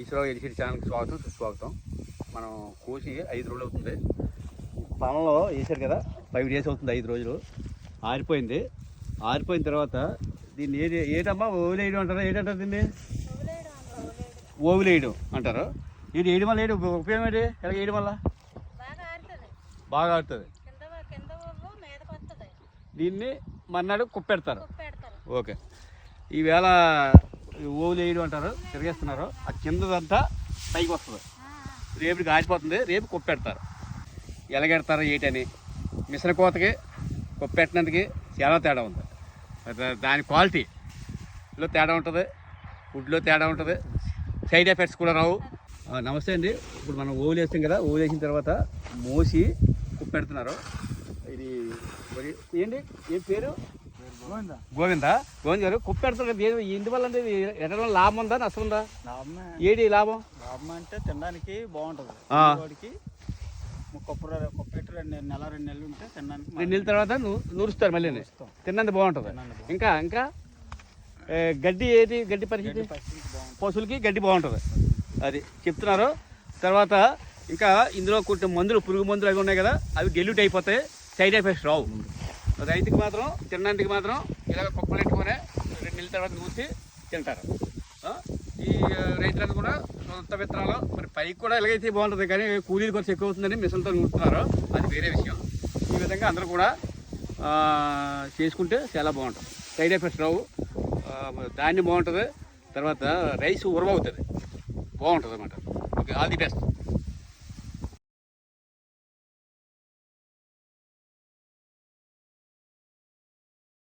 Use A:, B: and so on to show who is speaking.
A: Eswararao edition ఛానల్కి స్వాగతం సుస్వాగతం. మనం కోసి ఐదు రోజులు అవుతుంది. పొలంలో వేసారు కదా ఫైవ్ డేస్ అవుతుంది ఐదు రోజులు. ఆరిపోయింది. ఆరిపోయిన తర్వాత దీన్ని ఏది ఏటమ్మా ఓవిలేయడం అంటారా ఏంటంటారు దీన్ని? ఓవిలేయడం అంటారు. ఇది వేయడం వల్ల ఏంటి ఉపయోగం ఏంటి? ఎలా వేయడం వల్ల?
B: బాగా ఆడుతుంది
A: దీన్ని మర్నాడు కుప్పెడతారు.
B: కుప్ప పెడతారు
A: ఓకే. ఈవేళ ఓవులు వేయడం అంటారు తిరిగేస్తున్నారు. ఆ కిందదంతా పైకి వస్తుంది. రేపుకి ఆడిపోతుంది రేపు కుప్పెడతారు ఎలగెడతారు ఏటని. మిశ్ర కోతకి కుప్పెట్టినందుకు చాలా తేడా ఉంది. దాని క్వాలిటీలో తేడా ఉంటుంది ఫుడ్లో తేడా ఉంటుంది. సైడ్ ఎఫెక్ట్స్ కూడా రావు. నమస్తే అండి. ఇప్పుడు మనం ఓవులు వేస్తాం కదా ఓవులు వేసిన తర్వాత మోసి కుప్పెడుతున్నారు. ఇది ఏంటి? ఏం పేరు? గోవింద? గోవింద్? గారు కుప్ప ఏది- ఎందువల్ల అంటే లాభం ఉందా నష్టం ఉందా? ఏది లాభం?
C: లాభం అంటే తినడానికి బాగుంటుంది. కొప్పెట్టు రెండు నెల రెండు నెలలు ఉంటే తినడానికి
A: రెండు నెలల తర్వాత నూరుస్తారు మళ్ళీ తిన్నంత బాగుంటుంది. ఇంకా ఇంకా గడ్డి ఏది? గడ్డి పరిస్థితి? పశువులకి గడ్డి బాగుంటుంది. అది చెప్తున్నారు. తర్వాత ఇంకా ఇందులో కొన్ని మందులు పురుగు మందులు అవి ఉన్నాయి కదా అవి డెల్యూట్ అయిపోతాయి. సైడ్ ఎఫెక్ట్స్ రావు. రైతుకి మాత్రం తినడానికి మాత్రం ఇలాగ కుక్కలు పెట్టుకొని రెండు నెలల తర్వాత కూర్చి తింటారు. ఈ ఆ, రైతులందరూ కూడా సొంత విత్తనాలు మరి పైకి కూడా ఎలాగైతే బాగుంటుంది కానీ కూలీలు ఖర్చు ఎక్కువ అవుతుందని మిషన్తో నూరుతున్నారు. అది వేరే విషయం. ఈ విధంగా అందరూ కూడా చేసుకుంటే చాలా బాగుంటుంది. సైడ్ ఎఫెక్ట్స్ రావు. ధాన్యం బాగుంటుంది. తర్వాత రైస్ ఉరవవుతుంది బాగుంటుంది అనమాట ఓకే ఆల్ ది బెస్ట్.